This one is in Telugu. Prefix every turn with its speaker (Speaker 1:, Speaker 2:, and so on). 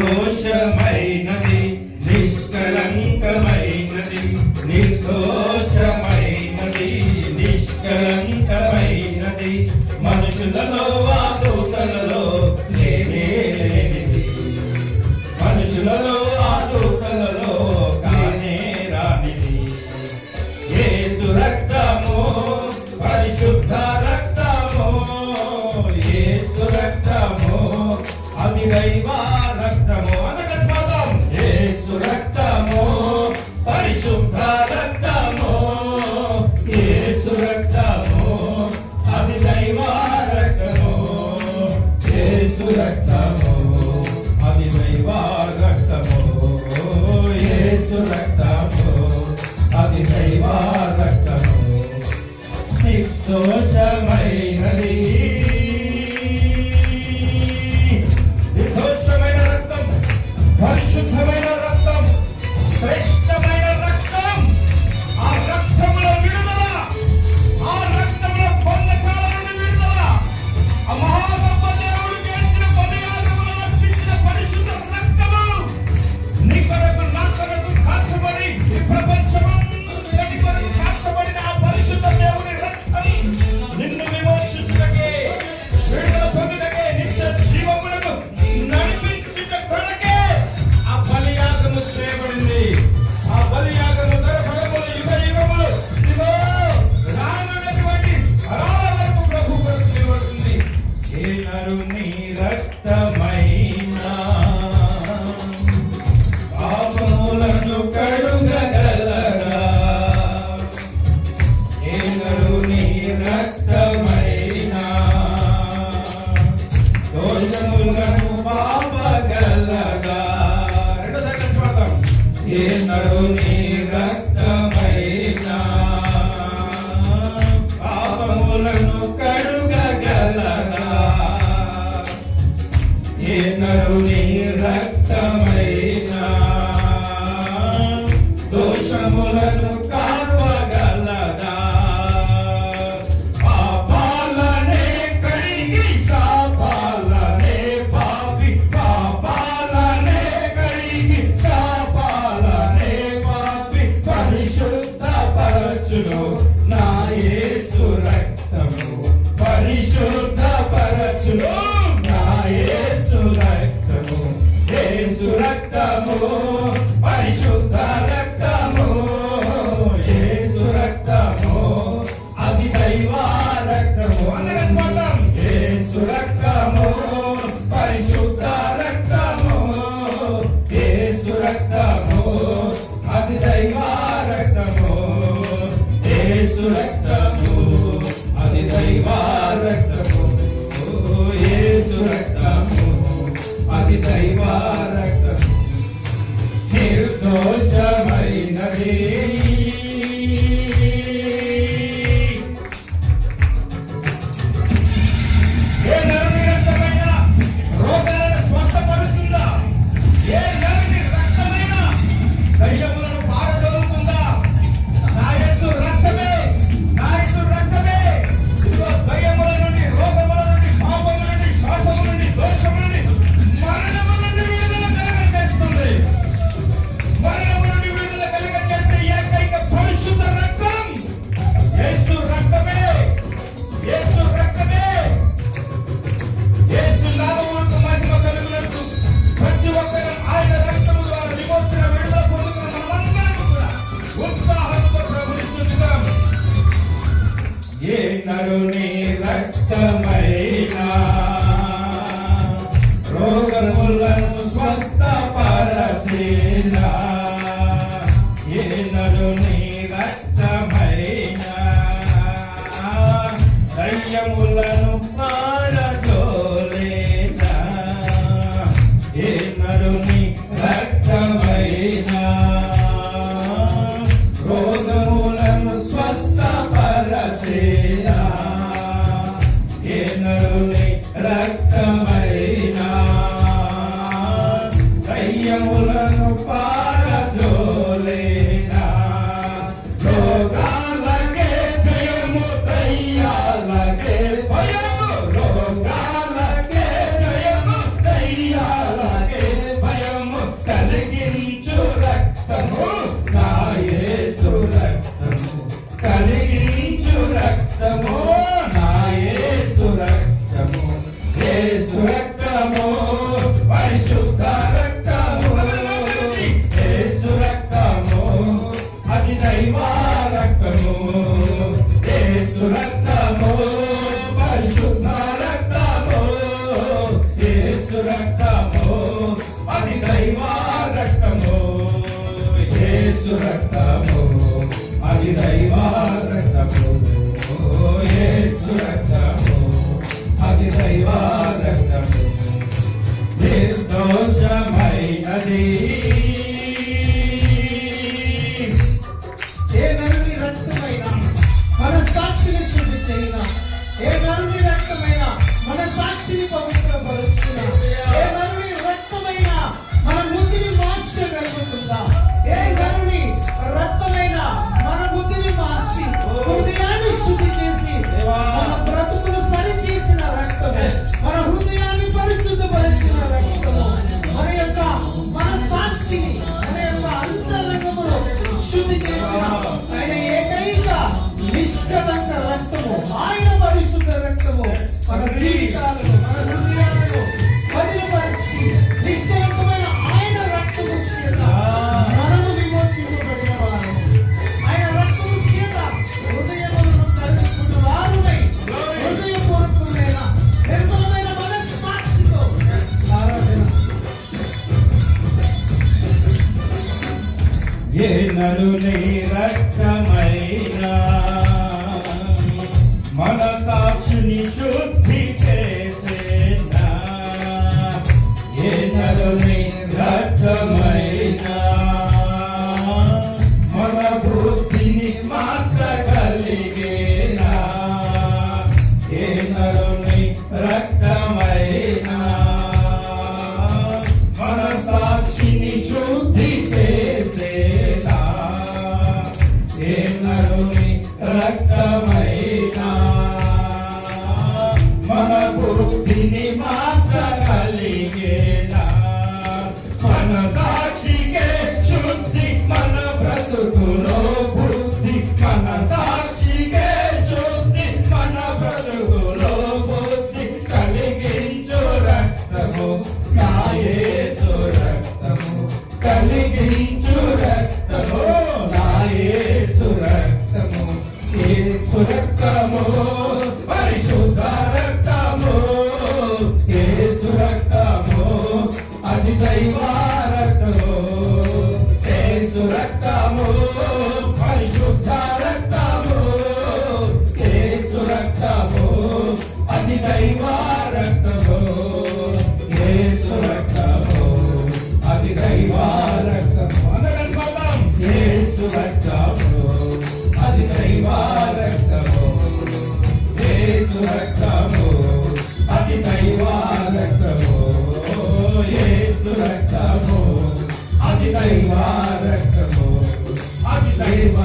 Speaker 1: दोष కరు నీ రక్తమైన దోషములను కాల్వగలదా పాపాలనే కడిగి శాపాలనే పాపి పాపాలనే కడిగి శాపాలనే పాపి పరిశుద్ధ పరచును నా యేసు రక్తము. పరిశుద్ధ Senhor. me. రక్తము అది దైవ రక్తము ఏ సురక్తము ఏ నరుని రక్షమైనా സുരക്കമോ యేసు రక్తము అతి దైవ రక్తము. యేసు రక్తము అతి దైవ రక్తము అతి దైవ